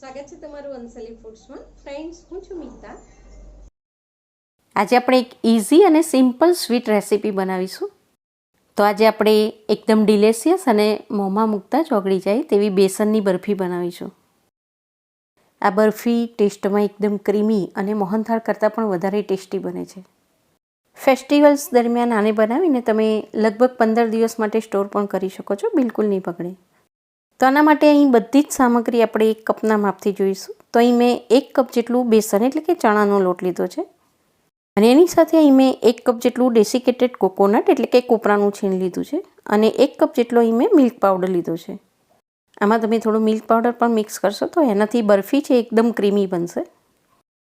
સ્વાગત છે તમારું અંસલી ફૂડ્સમાં. ફ્રેન્ડ્સ, હું છું મિતા. આજે આપણે એક ઇઝી અને સિમ્પલ સ્વીટ રેસીપી બનાવીશું. તો આજે આપણે એકદમ ડિલેશિયસ અને મોંમાં મૂકતા જ ઓગળી જાય તેવી બેસનની બરફી બનાવીશું. આ બરફી ટેસ્ટમાં એકદમ ક્રીમી અને મોહનથાળ કરતાં પણ વધારે ટેસ્ટી બને છે. ફેસ્ટિવલ્સ દરમિયાન આને બનાવીને તમે લગભગ પંદર દિવસ માટે સ્ટોર પણ કરી શકો છો, બિલકુલ નહીં બગડે તો આના માટે અહીં બધી જ સામગ્રી આપણે એક કપના માપથી જોઈશું. તો અહીં મેં એક કપ જેટલું બેસન એટલે કે ચણાનો લોટ લીધો છે. અને એની સાથે અહીં મેં એક કપ જેટલું ડેસિકેટેડ કોકોનટ એટલે કે કોપરાનું છીણ લીધું છે. અને એક કપ જેટલો અહીં મેં મિલ્ક પાવડર લીધો છે. આમાં તમે થોડું મિલ્ક પાવડર પણ મિક્સ કરશો તો એનાથી બરફી છે, એકદમ ક્રીમી બનશે.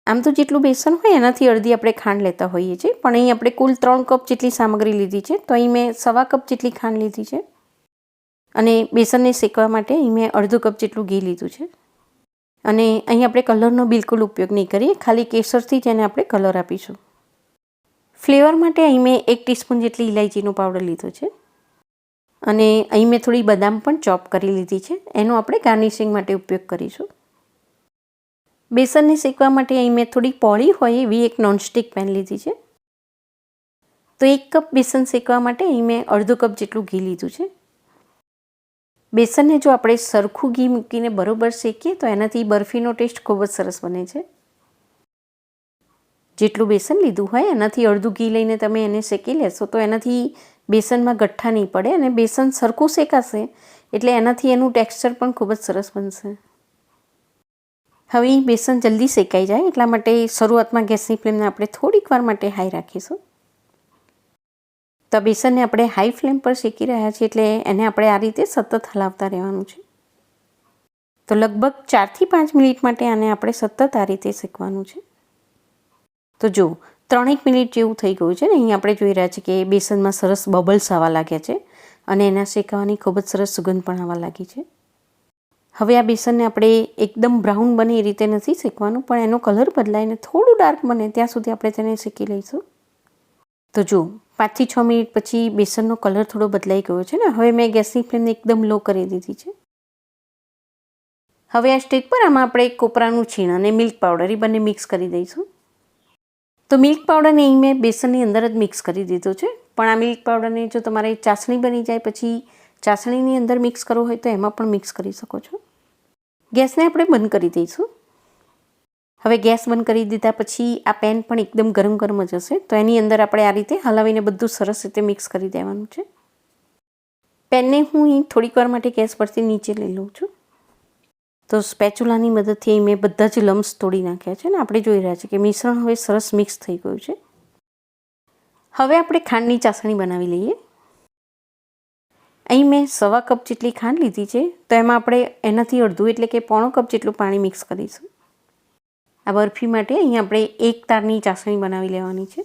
આમ તો જેટલું બેસન હોય એનાથી અડધી આપણે ખાંડ લેતા હોઈએ છીએ. પણ અહીં આપણે કુલ ત્રણ કપ જેટલી સામગ્રી લીધી છે. તો અહીં મેં સવા કપ જેટલી ખાંડ લીધી છે. અને બેસનને શેકવા માટે અહીં મેં અડધો કપ જેટલું ઘી લીધું છે. અને અહીં આપણે કલરનો બિલકુલ ઉપયોગ નહીં કરીએ, ખાલી કેસરથી જ એને આપણે કલર આપીશું. ફ્લેવર માટે અહીં મેં એક ટીસ્પૂન જેટલી ઇલાયચીનો પાવડર લીધો છે. અને અહીં મેં થોડી બદામ પણ ચોપ કરી લીધી છે. એનો આપણે ગાર્નિશિંગ માટે ઉપયોગ કરીશું. બેસનને શેકવા માટે અહીં મેં થોડી પોળી હોય એવી એક નોનસ્ટિક પેન લીધી છે. તો એક કપ બેસન શેકવા માટે અહીં મેં અડધો કપ જેટલું ઘી લીધું છે. બેસનને જો આપણે સરખું ઘી મૂકીને બરોબર શેકીએ, તો એનાથી બરફીનો ટેસ્ટ ખૂબ જ સરસ બને છે. જેટલું બેસન લીધું હોય, એનાથી અડધું ઘી લઈને તમે એને શેકી લેશો, તો એનાથી બેસનમાં ગઠ્ઠા નહીં પડે અને બેસન સરખું શેકાશે, એટલે એનાથી એનું ટેક્સચર પણ ખૂબ જ સરસ બનશે. હવે બેસન જલ્દી શેકાઈ જાય, એટલા માટે શરૂઆતમાં ગેસની ફ્લેમને આપણે થોડીક વાર માટે હાઈ રાખીશું. તો બેસનને આપણે હાઈ ફ્લેમ પર શેકી રહ્યા છીએ એટલે એને આપણે આ રીતે સતત હલાવતા રહેવાનું છે. તો લગભગ ચારથી પાંચ મિનિટ માટે આને આપણે સતત આ રીતે શેકવાનું છે. તો જો, ત્રણેક મિનિટ જેવું થઈ ગયું છે ને, અહીં આપણે જોઈ રહ્યા છીએ કે બેસનમાં સરસ બબલ્સ આવવા લાગ્યા છે અને એના શેકાવાની ખૂબ જ સરસ સુગંધ પણ આવવા લાગી છે. હવે આ બેસનને આપણે એકદમ બ્રાઉન બને એ રીતે નથી શેકવાનું, પણ એનો કલર બદલાઈને થોડું ડાર્ક બને ત્યાં સુધી આપણે તેને શેકી લઈશું. તો જો, પાંચથી છ મિનિટ પછી બેસનનો કલર થોડો બદલાઈ ગયો છે ને, હવે મેં ગેસની ફ્લેમને એકદમ લો કરી દીધી છે. હવે આ સ્ટેજ પર આમાં આપણે કોપરાનું છીણ અને મિલ્ક પાવડર એ બંને મિક્સ કરી દઈશું. તો મિલ્ક પાવડરને અહીં મેં બેસનની અંદર જ મિક્સ કરી દીધો છે, પણ આ મિલ્ક પાવડરને જો તમારે ચાસણી બની જાય પછી ચાસણીની અંદર મિક્સ કરવો હોય તો એમાં પણ મિક્સ કરી શકો છો. ગેસને આપણે બંધ કરી દઈશું. હવે ગેસ બંધ કરી દીધા પછી આ પેન પણ એકદમ ગરમ ગરમ જ હશે. તો એની અંદર આપણે આ રીતે હલાવીને બધું સરસ રીતે મિક્સ કરી દેવાનું છે. પેનને હું અહીં થોડીક વાર માટે ગેસ પરથી નીચે લઈ લઉં છું. તો સ્પેચ્યુલાની મદદથી મેં બધા જ લમ્સ તોડી નાખ્યા છે ને આપણે જોઈ રહ્યા છીએ કે મિશ્રણ હવે સરસ મિક્સ થઈ ગયું છે. હવે આપણે ખાંડની ચાસણી બનાવી લઈએ. અહીં મેં સવા કપ જેટલી ખાંડ લીધી છે. તો એમાં આપણે એનાથી અડધું એટલે કે પોણો કપ જેટલું પાણી મિક્સ કરીશું. આ બરફી માટે અહીં આપણે એક તારની ચાસણી બનાવી લેવાની છે.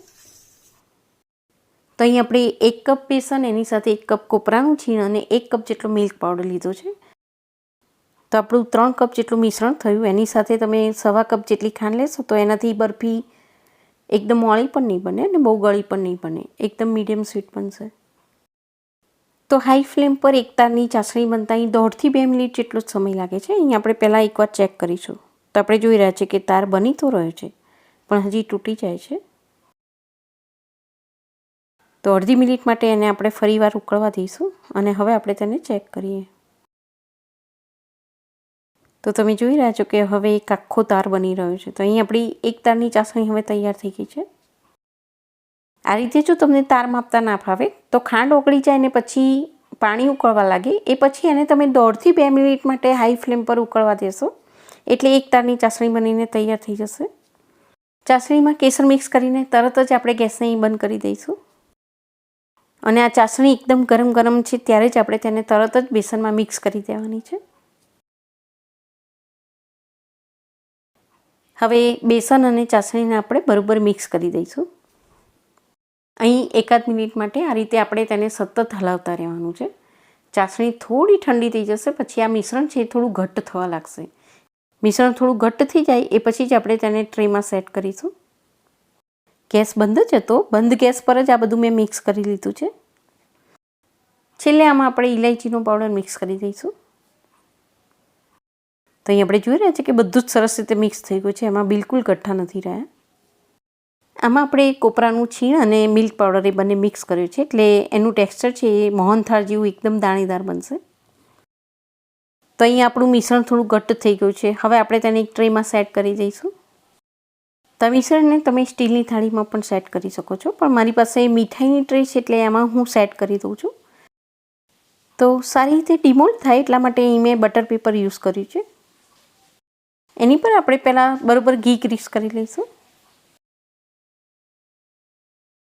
તો અહીં આપણે એક કપ બેસન, એની સાથે એક કપ કોપરાનું છીણ અને એક કપ જેટલો મિલ્ક પાવડર લીધો છે. તો આપણું ત્રણ કપ જેટલું મિશ્રણ થયું, એની સાથે તમે સવા કપ જેટલી ખાંડ લેશો તો એનાથી બરફી એકદમ મોળી પણ નહીં બને અને બહુ ગળી પણ નહીં બને, એકદમ મીડિયમ સ્વીટ બનશે. તો હાઈ ફ્લેમ પર એક તારની ચાસણી બનતા અહીં દોઢથી બે મિનિટ જેટલો જ સમય લાગે છે. અહીં આપણે પહેલાં એકવાર ચેક કરીશું. તો આપણે જોઈ રહ્યા છીએ કે તાર બની તો રહ્યો છે, પણ હજી તૂટી જાય છે. તો અડધી મિનિટ માટે એને આપણે ફરીવાર ઉકળવા દઈશું અને હવે આપણે તેને ચેક કરીએ. તો તમે જોઈ રહ્યા છો કે હવે એક આખો તાર બની રહ્યો છે. તો અહીં આપણી એક તારની ચાસણી હવે તૈયાર થઈ ગઈ છે. આ રીતે જો તમને તાર માપતા ના ફાવે, તો ખાંડ ઓગળી જાય ને પછી પાણી ઉકળવા લાગે. એ પછી એને તમે દોઢથી બે મિનિટ માટે હાઈ ફ્લેમ પર ઉકળવા દેશો. એટલે એક તારની ચાસણી બનીને તૈયાર થઈ જશે. ચાસણીમાં કેસર મિક્સ કરીને તરત જ આપણે ગેસને અહીં બંધ કરી દઈશું. અને આ ચાસણી એકદમ ગરમ ગરમ છે ત્યારે જ આપણે તેને તરત જ બેસનમાં મિક્સ કરી દેવાની છે. હવે બેસન અને ચાસણીને આપણે બરાબર મિક્સ કરી દઈશું. અહીં એકાદ મિનિટ માટે આ રીતે આપણે તેને સતત હલાવતા રહેવાનું છે. ચાસણી થોડી ઠંડી થઈ જશે, પછી આ મિશ્રણ છે એ થોડું ઘટ્ટ થવા લાગશે. મિશ્રણ થોડું ઘટ્ટ થઈ જાય, એ પછી જ આપણે તેને ટ્રેમાં સેટ કરીશું. ગેસ બંધ જ હતો. બંધ ગેસ પર જ આ બધું મેં મિક્સ કરી લીધું છે. છેલ્લે આમાં આપણે ઇલાયચીનો પાવડર મિક્સ કરી દઈશું. તો અહીં આપણે જોઈ રહ્યા છીએ કે બધું જ સરસ રીતે મિક્સ થઈ ગયું છે. એમાં બિલકુલ ગઠ્ઠા નથી રહ્યા. આમાં આપણે કોપરાનું છીણ અને મિલ્ક પાવડર એ બંને મિક્સ કર્યું છે. એટલે એનું ટેક્સચર છે એ મોહનથાળ જેવું એકદમ દાણીદાર બનશે. તો અહીં આપણું મિશ્રણ થોડું ઘટ્ટ થઈ ગયું છે. હવે આપણે તેને એક ટ્રેમાં સેટ કરી દઈશું. તો મિશ્રણને તમે સ્ટીલની થાળીમાં પણ સેટ કરી શકો છો. પણ મારી પાસે મીઠાઈની ટ્રે છે એટલે એમાં હું સેટ કરી દઉં છું. તો સારી રીતે ડિમોલ્ડ થાય એટલા માટે અહીં મેં બટર પેપર યુઝ કર્યું છે. એની પર આપણે પહેલાં બરોબર ઘી ગ્રીસ કરી લઈશું.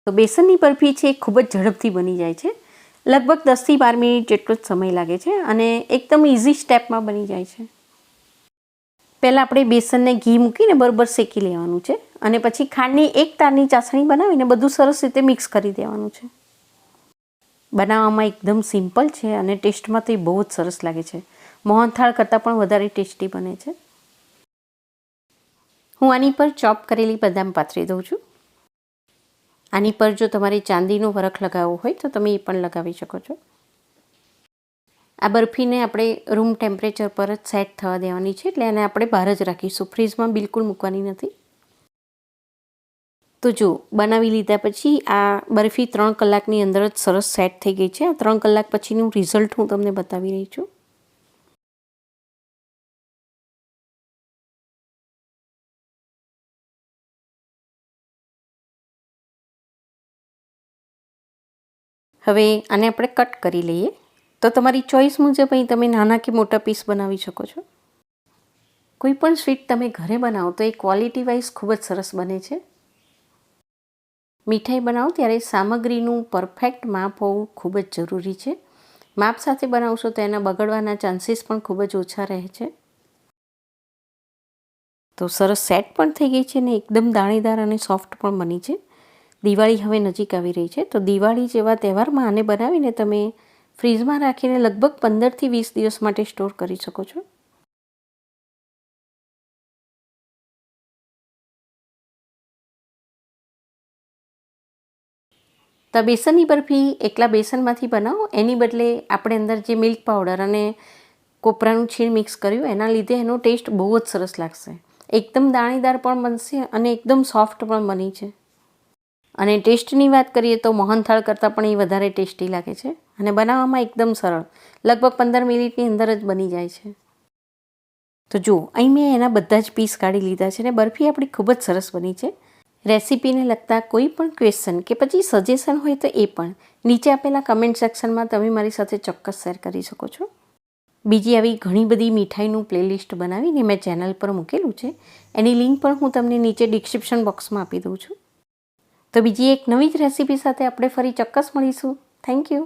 તો બેસનની બરફી છે એ ખૂબ જ ઝડપથી બની જાય છે. લગભગ દસથી બાર મિનિટ જેટલો જ સમય લાગે છે અને એકદમ ઇઝી સ્ટેપમાં બની જાય છે. પહેલાં આપણે બેસનને ઘી મૂકીને બરોબર શેકી લેવાનું છે અને પછી ખાંડની એક તારની ચાસણી બનાવીને બધું સરસ રીતે મિક્સ કરી દેવાનું છે. બનાવવામાં એકદમ સિમ્પલ છે અને ટેસ્ટમાં તો એ બહુ જ સરસ લાગે છે. મોહનથાળ કરતાં પણ વધારે ટેસ્ટી બને છે. હું આની પર ચોપ કરેલી બદામ પાથરી દઉં છું. આની પર જો તમારે ચાંદીનો વરખ લગાવવો હોય, તો તમે એ પણ લગાવી શકો છો. આ બરફીને આપણે રૂમ ટેમ્પરેચર પર જ સેટ થવા દેવાની છે, એટલે એને આપણે બહાર જ રાખીશું. ફ્રીજમાં બિલકુલ મૂકવાની નથી. તો જો, બનાવી લીધા પછી આ બરફી ત્રણ કલાકની અંદર જ સરસ સેટ થઈ ગઈ છે. આ ત્રણ કલાક પછીનું રિઝલ્ટ હું તમને બતાવી રહી છું. હવે આને આપણે કટ કરી લઈએ. તો તમારી ચોઈસ મુજબ અહીં તમે નાના કે મોટા પીસ બનાવી શકો છો. કોઈ પણ સ્વીટ તમે ઘરે બનાવો તો એ ક્વોલિટી વાઇઝ ખૂબ જ સરસ બને છે. મીઠાઈ બનાવો ત્યારે સામગ્રીનું પરફેક્ટ માપ હોવું ખૂબ જ જરૂરી છે. માપ સાથે બનાવશો તો એના બગડવાના ચાન્સીસ પણ ખૂબ જ ઓછા રહે છે. તો સરસ સેટ પણ થઈ ગઈ છે ને એકદમ દાણેદાર અને સોફ્ટ પણ બની છે. દિવાળી હવે નજીક આવી રહી છે. તો દિવાળી જેવા તહેવારમાં આને બનાવીને તમે ફ્રીજમાં રાખીને લગભગ પંદરથી વીસ દિવસ માટે સ્ટોર કરી શકો છો. તો બેસનની બરફી એકલા બેસનમાંથી બનાવો. એની બદલે આપણે અંદર જે મિલ્ક પાવડર અને કોપરાનું છીણ મિક્સ કર્યું, એના લીધે એનો ટેસ્ટ બહુ જ સરસ લાગશે. એકદમ દાણીદાર પણ બનશે અને એકદમ સોફ્ટ પણ બની છે. અને ટેસ્ટની વાત કરીએ તો મોહનથાળ કરતાં પણ એ વધારે ટેસ્ટી લાગે છે અને બનાવવામાં એકદમ સરળ, લગભગ પંદર મિનિટની અંદર જ બની જાય છે. તો જુઓ, અહીં મેં એના બધા જ પીસ કાઢી લીધા છે અને બરફી આપણી ખૂબ જ સરસ બની છે. રેસીપીને લગતા કોઈ પણ ક્વેશ્ચન કે પછી સજેશન હોય તો એ પણ નીચે આપેલા કમેન્ટ સેક્શનમાં તમે મારી સાથે ચોક્કસ શેર કરી શકો છો. બીજી આવી ઘણી બધી મીઠાઈનું પ્લેલિસ્ટ બનાવીને મેં ચેનલ પર મૂકેલું છે. એની લિંક પણ હું તમને નીચે ડિસ્ક્રિપ્શન બોક્સમાં આપી દઉં છું. તો બીજી એક નવી જ રેસીપી સાથે આપણે ફરી ચોક્કસ મળીશું. Thank you